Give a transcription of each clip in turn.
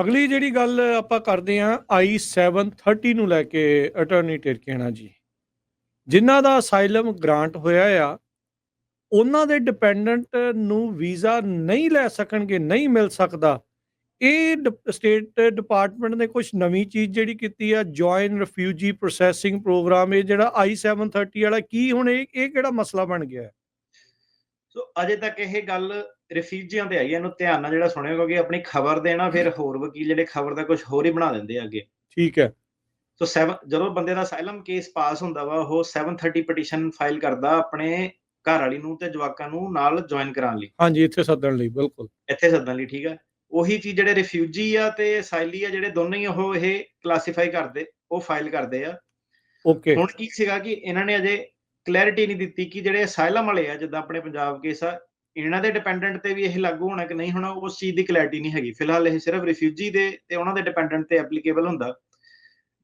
ਅਗਲੀ ਜਿਹੜੀ ਗੱਲ ਆਪਾਂ ਕਰਦੇ ਹਾਂ i730 ਨੂੰ ਲੈ ਕੇ ਅਟਾਰਨੀ ਟਿਰਕੇਣਾ ਜੀ। ਜਿਨ੍ਹਾਂ ਦਾ ਅਸਾਈਲਮ ਗ੍ਰਾਂਟ ਹੋਇਆ ਆ, ਉਹਨਾਂ ਦੇ ਡਿਪੈਂਡੈਂਟ ਨੂੰ ਵੀਜ਼ਾ ਨਹੀਂ ਲੈ ਸਕਣਗੇ, ਨਹੀਂ ਮਿਲ ਸਕਦਾ। ਇਹ ਸਟੇਟ ਡਿਪਾਰਟਮੈਂਟ ਨੇ ਕੁਝ ਨਵੀਂ ਚੀਜ਼ ਜਿਹੜੀ ਕੀਤੀ ਆ ਜੁਆਇਨ ਰਿਫਿਊਜੀ ਪ੍ਰੋਸੈਸਿੰਗ ਪ੍ਰੋਗਰਾਮ ਇਹ ਜਿਹੜਾ i730 ਵਾਲਾ ਕੀ ਹੁਣ ਇਹ ਇਹ ਕਿਹੜਾ ਮਸਲਾ ਬਣ ਗਿਆ? ਸੋ ਅਜੇ ਤੱਕ ਇਹ ਗੱਲ ਰਿਫਿਊਜੀਆਂ ਤੇ ਆਈ ਇਹਨੂੰ ਧਿਆਨ ਨਾਲ ਜਿਹੜਾ ਸੁਣਿਓ ਕਿਉਂਕਿ ਆਪਣੀ ਖਬਰ ਦੇਣਾ ਫਿਰ ਹੋਰ ਵਕੀਲ ਜਿਹੜੇ ਖਬਰ ਦਾ ਕੁਝ ਹੋਰ ਹੀ ਬਣਾ ਦਿੰਦੇ ਆ ਅੱਗੇ। ਠੀਕ ਹੈ। ਸੋ 7 ਜਦੋਂ ਬੰਦੇ ਦਾ ਅਸਾਈਲਮ ਕੇਸ ਪਾਸ ਹੁੰਦਾ ਵਾ ਉਹ 730 ਪਟੀਸ਼ਨ ਫਾਈਲ ਕਰਦਾ ਆਪਣੇ ਘਰ ਵਾਲੀ ਨੂੰ ਤੇ ਜਵਾਕਾਂ ਨੂੰ ਨਾਲ ਜੁਆਇਨ ਕਰਾਉਣ ਲਈ। ਹਾਂਜੀ ਇੱਥੇ ਸੱਦਣ ਲਈ ਬਿਲਕੁਲ। ਇੱਥੇ ਸੱਦਣ ਲਈ ਠੀਕ ਹੈ। ਉਹੀ ਚੀਜ਼ ਜਿਹੜੇ ਰਿਫਿਊਜੀ ਆ ਤੇ ਅਸਾਈਲੀ ਆ ਜਿਹੜੇ ਦੋਨੋਂ ਹੀ ਉਹ ਇਹ ਕਲਾਸੀਫਾਈ ਕਰਦੇ ਉਹ ਫਾਈਲ ਕਰਦੇ ਆ। ਓਕੇ। ਹੁਣ ਕੀ ਸੀਗਾ ਕਿ ਇਹਨਾਂ ਨੇ ਅਜੇ ਕਲੈਰਿਟੀ ਨਹੀਂ ਦਿੱਤੀ ਕਿ ਜਿਹੜੇ ਅਸਾਈਲਮ ਵਾਲੇ ਆ ਜਿੱਦਾਂ ਆਪਣੇ ਪੰਜਾਬ ਕੇਸ ਆ ਇਹਨਾਂ ਦੇ ਡਿਪੈਂਡੈਂਟ ਤੇ ਵੀ ਇਹ ਲਾਗੂ ਹੋਣਾ ਕਿ ਨਹੀਂ ਹੋਣਾ ਉਸ ਚੀਜ਼ ਦੀ ਕਲੈਰਿਟੀ ਨਹੀਂ ਹੈਗੀ। ਫਿਲਹਾਲ ਇਹ ਸਿਰਫ ਰਿਫਿਊਜੀ ਦੇ ਤੇ ਉਹਨਾਂ ਦੇ ਡਿਪੈਂਡੈਂਟ ਤੇ ਐਪਲੀਕੇਬਲ ਹੁੰਦਾ।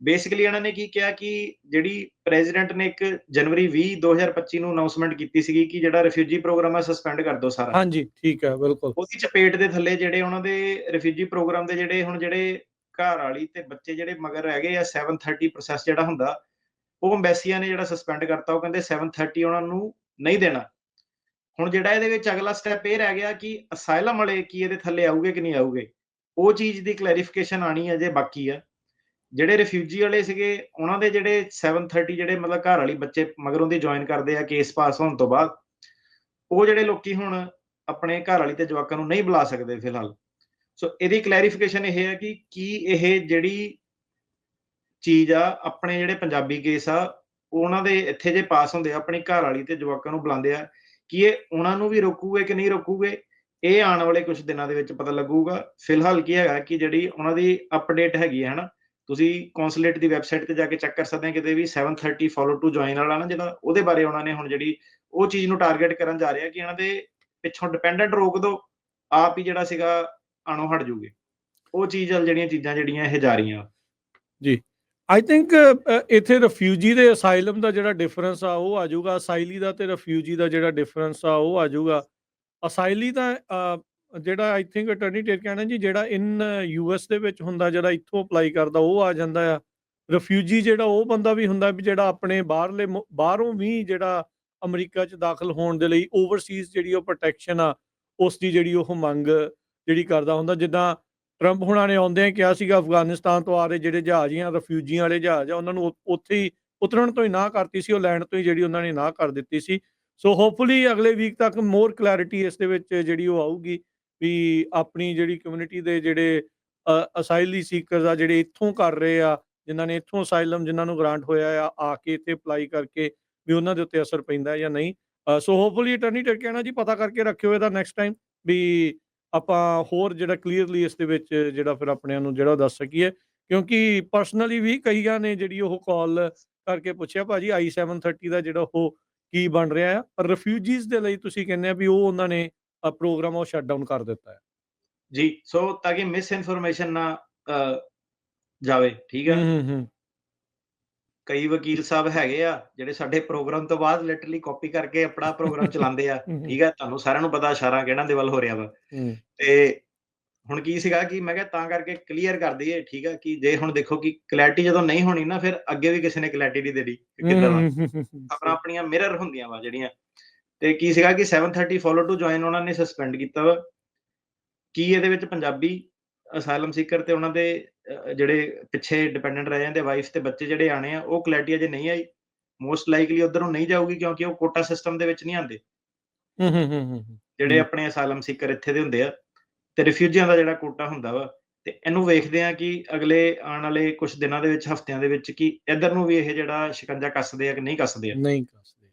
ਬੇਸਿਕਲੀ ਇਹਨਾਂ ਨੇ ਕੀ ਕਿਹਾ ਕਿ ਜਿਹੜੀ ਪ੍ਰੈਜ਼ੀਡੈਂਟ ਨੇ ਇੱਕ ਜਨਵਰੀ 20 2025 ਨੂੰ ਅਨਾਉਂਸਮੈਂਟ ਕੀਤੀ ਸੀਗੀ ਕਿ ਜਿਹੜਾ ਰਿਫਿਊਜੀ ਪ੍ਰੋਗਰਾਮ ਹੈ ਸਸਪੈਂਡ ਕਰ ਦਿਓ ਸਾਰਾ। ਹਾਂਜੀ ਠੀਕ ਹੈ ਬਿਲਕੁਲ। ਉਹਦੀ ਚਪੇਟ ਦੇ ਥੱਲੇ ਜਿਹੜੇ ਉਹਨਾਂ ਦੇ ਰਿਫਿਊਜੀ ਪ੍ਰੋਗਰਾਮ ਦੇ ਜਿਹੜੇ ਹੁਣ ਜਿਹੜੇ ਘਰ ਵਾਲੀ ਤੇ ਬੱਚੇ ਜਿਹੜੇ ਮਗਰ ਹੈਗੇ ਆ 730 ਪ੍ਰੋਸੈਸ ਜਿਹੜਾ ਹੁੰਦਾ ਉਹ ਅੰਬੈਸੀਆਂ ਨੇ ਜਿਹੜਾ ਸਸਪੈਂਡ ਕਰਤਾ ਉਹ ਕਹਿੰਦੇ 730 ਉਹਨਾਂ ਨੂੰ ਨਹੀਂ ਦੇਣਾ। ਹੁਣ ਜਿਹੜਾ ਇਹਦੇ ਵਿੱਚ ਅਗਲਾ ਸਟੈਪ ਇਹ ਰਹਿ ਗਿਆ ਕਿ ਅਸਾਈਲਮ ਵਾਲੇ ਕੀ ਇਹਦੇ ਥੱਲੇ ਆਉਗੇ ਕਿ ਨਹੀਂ ਆਉਗੇ ਉਹ ਚੀਜ਼ ਦੀ ਕਲੈਰੀਫਿਕੇਸ਼ਨ ਆਣੀ ਅਜੇ ਬਾਕੀ ਆ। ਜਿਹੜੇ ਰਿਫਿਊਜੀ ਵਾਲੇ ਸੀਗੇ, ਉਹਨਾਂ ਦੇ ਜਿਹੜੇ 730 ਜਿਹੜੇ ਮਤਲਬ ਘਰ ਵਾਲੀ ਬੱਚੇ ਮਗਰੋਂ ਦੀ ਜੁਆਇਨ ਕਰਦੇ ਆ ਕੇਸ ਪਾਸ ਹੋਣ ਤੋਂ ਬਾਅਦ, ਉਹ ਜਿਹੜੇ ਲੋਕੀ ਹੁਣ ਆਪਣੇ ਘਰ ਵਾਲੀ ਤੇ ਜਵਾਕਾਂ ਨੂੰ ਨਹੀਂ ਬੁਲਾ ਸਕਦੇ ਫਿਲਹਾਲ। ਸੋ ਇਹਦੀ ਕਲੈਰੀਫਿਕੇਸ਼ਨ ਇਹ ਹੈ ਕਿ ਕੀ ਇਹ ਜਿਹੜੀ ਚੀਜ਼ ਆ, ਆਪਣੇ ਜਿਹੜੇ ਪੰਜਾਬੀ ਕੇਸ ਆ, ਉਹਨਾਂ ਦੇ ਇੱਥੇ ਜੇ ਪਾਸ ਹੁੰਦੇ ਆ, ਆਪਣੀ ਘਰ ਵਾਲੀ ਤੇ ਜਵਾਕਾਂ ਨੂੰ ਬੁਲਾਉਂਦੇ ਆ ਕਿ ਇਹ ਉਹਨਾਂ ਨੂੰ ਵੀ ਰੋਕੂਗੇ ਕਿ ਨਹੀਂ ਰੋਕੂਗੇ, ਇਹ ਆਉਣ ਵਾਲੇ ਕੁਝ ਦਿਨਾਂ ਦੇ ਵਿੱਚ ਪਤਾ ਲੱਗੂਗਾ। ਫਿਲਹਾਲ ਕੀ ਹੈਗਾ ਕਿ ਜਿਹੜੀ ਉਹਨਾਂ ਦੀ ਅਪਡੇਟ ਹੈਗੀ ਹੈ ਹਨਾ, ਤੁਸੀਂ ਕੌਂਸੂਲੇਟ ਦੀ ਵੈਬਸਾਈਟ ਤੇ ਜਾ ਕੇ ਚੈੱਕ ਕਰ ਸਕਦੇ ਆ ਕਿਤੇ ਵੀ 730 ਫੋਲੋ ਟੂ ਜੁਆਇਨ ਵਾਲਾ ਨਾ ਜਿਹੜਾ, ਉਹਦੇ ਬਾਰੇ ਉਹਨਾਂ ਨੇ ਹੁਣ ਜਿਹੜੀ ਉਹ ਚੀਜ਼ ਨੂੰ ਟਾਰਗੇਟ ਕਰਨ ਜਾ ਰਿਹਾ ਕਿ ਇਹਨਾਂ ਦੇ ਪਿੱਛੋਂ ਡਿਪੈਂਡੈਂਟ ਰੋਕ ਦੋ ਆਪ ਹੀ ਜਿਹੜਾ ਸੀਗਾ ਆਣੋ ਹਟ ਜੂਗੇ। ਉਹ ਚੀਜ਼ ਜਿਹੜੀਆਂ ਚੀਜ਼ਾਂ ਜਿਹੜੀਆਂ ਇਹ ਜਾ ਰਹੀਆਂ। ਜੀ। ਆਈ ਥਿੰਕ uh, uh, ਇੱਥੇ ਰਿਫਿਊਜੀ ਦੇ ਅਸਾਈਲਮ ਦਾ ਜਿਹੜਾ ਡਿਫਰੈਂਸ ਆ, ਉਹ ਆ ਜਾਊਗਾ। ਅਸਾਈਲੀ ਦਾ ਤੇ ਰਿਫਿਊਜੀ ਦਾ ਜਿਹੜਾ ਡਿਫਰੈਂਸ ਆ, ਉਹ ਆ ਜਾਊਗਾ। ਅਸਾਈਲੀ ਦਾ ਜਿਹੜਾ ਆਈ ਥਿੰਕ ਅਟਰਨੀ ਟੇਕ ਕਹਿਣਾ ਜੀ, ਜਿਹੜਾ ਇਨ ਯੂਐਸ ਦੇ ਵਿੱਚ ਹੁੰਦਾ, ਜਿਹੜਾ ਇੱਥੋਂ ਅਪਲਾਈ ਕਰਦਾ, ਉਹ ਆ ਜਾਂਦਾ ਆ। ਰਿਫਿਊਜੀ ਜਿਹੜਾ, ਉਹ ਬੰਦਾ ਵੀ ਹੁੰਦਾ ਵੀ ਜਿਹੜਾ ਆਪਣੇ ਬਾਹਰਲੇ ਮੁ- ਬਾਹਰੋਂ ਵੀ ਜਿਹੜਾ ਅਮਰੀਕਾ 'ਚ ਦਾਖਲ ਹੋਣ ਦੇ ਲਈ ਓਵਰਸੀਜ਼ ਜਿਹੜੀ ਉਹ ਪ੍ਰੋਟੈਕਸ਼ਨ ਆ, ਉਸ ਦੀ ਜਿਹੜੀ ਉਹ ਮੰਗ ਜਿਹੜੀ ਕਰਦਾ ਹੁੰਦਾ। ਜਿੱਦਾਂ ਟਰੰਪ ਹੁਣਾਂ ਨੇ ਆਉਂਦੇ ਕਿਹਾ ਸੀਗਾ, ਅਫਗਾਨਿਸਤਾਨ ਤੋਂ ਆ ਰਹੇ ਜਿਹੜੇ ਜਹਾਜ਼ ਜਾਂ ਰਿਫਿਊਜੀਆਂ ਵਾਲੇ ਜਹਾਜ਼ ਆ, ਉਹਨਾਂ ਨੂੰ ਉੱਥੇ ਹੀ ਉਤਰਨ ਤੋਂ ਹੀ ਨਾ ਕਰਤੀ ਸੀ, ਉਹ ਲੈਂਡ ਤੋਂ ਹੀ ਜਿਹੜੀ ਉਹਨਾਂ ਨੇ ਨਾ ਕਰ ਦਿੱਤੀ ਸੀ। ਸੋ ਹੋਪਫੁਲੀ ਅਗਲੇ ਵੀਕ ਤੱਕ ਮੋਰ ਕਲੈਰਿਟੀ ਇਸ ਦੇ ਵਿੱਚ ਜਿਹੜੀ ਉਹ ਆਊਗੀ ਵੀ ਆਪਣੀ ਜਿਹੜੀ ਕਮਿਊਨਿਟੀ ਦੇ ਜਿਹੜੇ ਅਸਾਈਲੀ ਸੀਕਰਸ ਆ, ਜਿਹੜੇ ਇੱਥੋਂ ਕਰ ਰਹੇ ਆ, ਜਿਨ੍ਹਾਂ ਨੇ ਇੱਥੋਂ ਅਸਾਈਲਮ ਜਿਨ੍ਹਾਂ ਨੂੰ ਗ੍ਰਾਂਟ ਹੋਇਆ ਆ ਆ ਕੇ ਇੱਥੇ ਅਪਲਾਈ ਕਰਕੇ ਵੀ ਉਹਨਾਂ ਦੇ ਉੱਤੇ ਅਸਰ ਪੈਂਦਾ ਜਾਂ ਨਹੀਂ। ਸੋ ਹੋਪਫੁਲੀ ਅਟਰਨੀ ਟਰ ਕਹਿਣਾ ਜੀ, ਪਤਾ ਕਰਕੇ ਰੱਖਿਓ ਇਹਦਾ ਨੈਕਸਟ ਟਾਈਮ ਵੀ ਆਪਾਂ ਹੋਰ ਜਿਹੜਾ ਕਲੀਅਰਲੀ ਇਸ ਦੇ ਵਿੱਚ ਜਿਹੜਾ ਫਿਰ ਆਪਣਿਆਂ ਨੂੰ ਜਿਹੜਾ ਦੱਸ ਸਕੀਏ ਕਿਉਂਕਿ ਪਰਸਨਲੀ ਵੀ ਕਈਆਂ ਨੇ ਜਿਹੜੀ ਉਹ ਕਾਲ ਕਰਕੇ ਪੁੱਛਿਆ ਭਾਜੀ i730 ਦਾ ਜਿਹੜਾ ਉਹ ਕੀ ਬਣ ਰਿਹਾ ਆ ਪਰ ਰਿਫਿਊਜੀਜ਼ ਦੇ ਲਈ ਤੁਸੀਂ ਕਹਿੰਦੇ ਆ ਵੀ ਉਹ ਉਹਨਾਂ ਨੇ ਪ੍ਰੋਗਰਾਮ ਉਹ ਸ਼ਟ ਡਾਊਨ ਕਰ ਦਿੱਤਾ ਹੈ। ਜੀ ਸੋ ਤਾਂ ਕਿ ਮਿਸ ਇਨਫੋਰਮੇਸ਼ਨ ਨਾ ਜਾਵੇ ਠੀਕ ਹੈ? ਹੂੰ ਹੂੰ ਹੂੰ। ਕਈ ਵਕੀਲ ਸਾਹਿਬ ਹੈਗੇ ਆ ਜਿਹੜੇ ਸਾਡੇ ਪ੍ਰੋਗਰਾਮ ਤੋਂ ਬਾਅਦ ਲਿਟਰਲੀ ਕਾਪੀ ਕਰਕੇ ਆਪਣਾ ਪ੍ਰੋਗਰਾਮ ਚਲਾਉਂਦੇ ਆ। ਠੀਕ ਹੈ ਤੁਹਾਨੂੰ ਸਾਰਿਆਂ ਨੂੰ ਪਤਾ ਇਸ਼ਾਰਾ ਕਿਹਨਾਂ ਦੇ ਵੱਲ ਹੋ ਰਿਹਾ ਵਾ। ਤੇ ਹੁਣ ਕੀ ਸੀਗਾ ਕਿ ਮੈਂ ਕਿਹਾ ਤਾਂ ਕਰਕੇ ਕਲੀਅਰ ਕਰ ਦਈਏ ਠੀਕ ਹੈ ਕਿ ਜੇ ਹੁਣ ਦੇਖੋ ਕਿ ਕਲੈਰਿਟੀ ਜਦੋਂ ਨਹੀਂ ਹੋਣੀ ਨਾ ਫਿਰ ਅੱਗੇ ਵੀ ਕਿਸੇ ਨੇ ਕਲੈਰਿਟੀ ਨਹੀਂ ਦੇਣੀ ਕਿੱਦਾਂ ਆਪਣਾ ਆਪਣੀਆਂ ਮਿਰਰ ਹੁੰਦੀਆਂ ਵਾ ਜਿਹੜੀਆਂ। ਤੇ ਕੀ ਸੀਗਾ ਕਿ 730 ਫੋਲੋ ਟੂ ਜੁਆਇਨ ਉਹਨਾਂ ਨੇ ਸਸਪੈਂਡ ਕੀਤਾ ਵਾ। ਕੀ ਇਹਦੇ ਵਿੱਚ ਪੰਜਾਬੀ ਅਸਾਈਲਮ ਸੀਕਰ ਤੇ ਉਹਨਾਂ ਦੇ ਜਿਹੜੇ ਪਿੱਛੇ ਡਿਪੈਂਡੈਂਟ ਰਹਿ ਜਾਂਦੇ ਵਾਈਫ ਤੇ ਬੱਚੇ ਜਿਹੜੇ ਆਣੇ ਆ ਉਹ ਕਲੈਰਿਟੀ ਅਜੇ ਨਹੀਂ ਆਈ। ਮੋਸਟ ਲਾਈਕਲੀ ਉਧਰ ਨੂੰ ਨਹੀਂ ਜਾਊਗੀ ਕਿਉਂਕਿ ਉਹ ਕੋਟਾ ਸਿਸਟਮ ਦੇ ਵਿੱਚ ਨਹੀਂ ਆਉਂਦੇ। ਹੂੰ ਹੂੰ ਹੂੰ ਜਿਹੜੇ। ਆਪਣੇ ਅਸਾਈਲਮ ਸੀਕਰ ਇੱਥੇ ਦੇ ਹੁੰਦੇ ਆ ਤੇ ਰਿਫਿਊਜੀਆਂ ਦਾ ਜਿਹੜਾ ਕੋਟਾ ਹੁੰਦਾ ਵਾ ਤੇ ਇਹਨੂੰ ਵੇਖਦੇ ਆ ਕਿ ਅਗਲੇ ਆਉਣ ਵਾਲੇ ਕੁਝ ਦਿਨਾਂ ਦੇ ਵਿੱਚ ਹਫ਼ਤਿਆਂ ਦੇ ਵਿੱਚ ਕਿ ਇਧਰ ਨੂੰ ਵੀ ਇਹ ਜਿਹੜਾ ਸ਼ਿਕੰਜਾ ਕੱਸਦੇ ਆ ਕਿ ਨਹੀਂ ਕੱਸਦੇ ਆ? ਨਹੀਂ ਕੱਸਦੇ।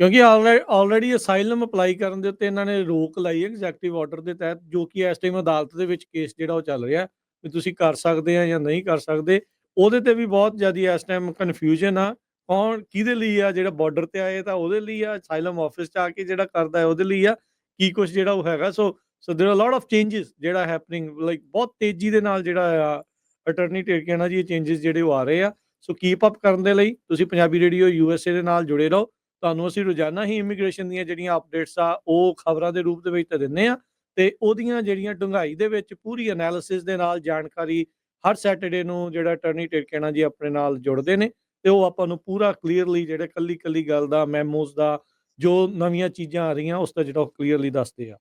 ਕਿਉਂਕਿ ਆਲਰੇਡੀ ਅਸਾਈਲਮ ਅਪਲਾਈ ਕਰਨ ਦੇ ਉੱਤੇ ਇਹਨਾਂ ਨੇ ਰੋਕ ਲਾਈ ਹੈ ਐਗਜ਼ੈਕਟਿਵ ਆਰਡਰ ਦੇ ਤਹਿਤ ਜੋ ਕਿ ਇਸ ਟਾਈਮ ਅਦਾਲਤ ਦੇ ਵਿੱਚ ਕੇਸ ਜਿਹੜਾ ਉਹ ਚੱਲ ਰਿਹਾ। ਵੀ ਤੁਸੀਂ ਕਰ ਸਕਦੇ ਆ ਜਾਂ ਨਹੀਂ ਕਰ ਸਕਦੇ, ਉਹਦੇ ਤੇ ਵੀ ਬਹੁਤ ਜ਼ਿਆਦੀ ਇਸ ਟਾਈਮ ਕਨਫਿਊਜ਼ਨ ਆ, ਕੌਣ ਕਿਹਦੇ ਲਈ ਆ, ਜਿਹੜਾ ਬਾਰਡਰ ਤੇ ਆਏ ਤਾਂ ਉਹਦੇ ਲਈ ਆ ਅਸਾਈਲਮ ਆਫਿਸ ਚ ਆ ਕੇ ਜਿਹੜਾ ਕਰਦਾ ਹੈ ਉਹਦੇ ਲਈ ਆ, ਕੀ ਕੁਝ ਜਿਹੜਾ ਉਹ ਹੈਗਾ so so there are lot of changes ਜਿਹੜਾ ਹੈਪਨਿੰਗ ਲਾਈਕ ਬਹੁਤ ਤੇਜ਼ੀ ਦੇ ਨਾਲ ਜਿਹੜਾ ਆ ਅਟਰਨੀ ਟੇਕ ਟੇਕਿਆਣਾ ਜੀ ਇਹ ਚੇਂजेस ਜਿਹੜੇ ਉਹ ਆ ਰਹੇ ਆ ਸੋ ਕੀਪ ਅਪ ਕਰਨ ਦੇ ਲਈ ਤੁਸੀਂ Punjabi radio U S A ਦੇ ਨਾਲ ਜੁੜੇ ਰਹੋ, ਤੁਹਾਨੂੰ ਅਸੀਂ ਰੋਜ਼ਾਨਾ ਹੀ ਇਮੀਗ੍ਰੇਸ਼ਨ ਦੀਆਂ ਜਿਹੜੀਆਂ ਅਪਡੇਟਸ ਆ, ਉਹ ਖਬਰਾਂ ਦੇ ਰੂਪ ਦੇ ਵਿੱਚ ਤਾਂ ਦਿੰਨੇ ਆ ਤੇ ਉਹਦੀਆਂ ਜਿਹੜੀਆਂ ਡੂੰਘਾਈ ਦੇ ਵਿੱਚ ਪੂਰੀ ਐਨਾਲਿਸਿਸ ਦੇ ਨਾਲ ਜਾਣਕਾਰੀ ਹਰ ਸੈਟਰਡੇ ਨੂੰ ਜਿਹੜਾ ਅਟਾਰਨੀ ਟਿਰਕੇਣਾ ਜੀ ਆਪਣੇ ਨਾਲ ਜੁੜਦੇ ਨੇ ਤੇ ਉਹ ਆਪਾਂ ਨੂੰ ਪੂਰਾ ਕਲੀਅਰਲੀ ਜਿਹੜੇ ਕੱਲੀ ਕੱਲੀ ਗੱਲ ਦਾ ਮੈਮੋਸ ਦਾ, ਜੋ ਨਵੀਆਂ ਚੀਜ਼ਾਂ ਆ ਰਹੀਆਂ, ਉਸ ਦਾ ਜਿਹੜਾ ਕਲੀਅਰਲੀ ਦੱਸਦੇ ਆ।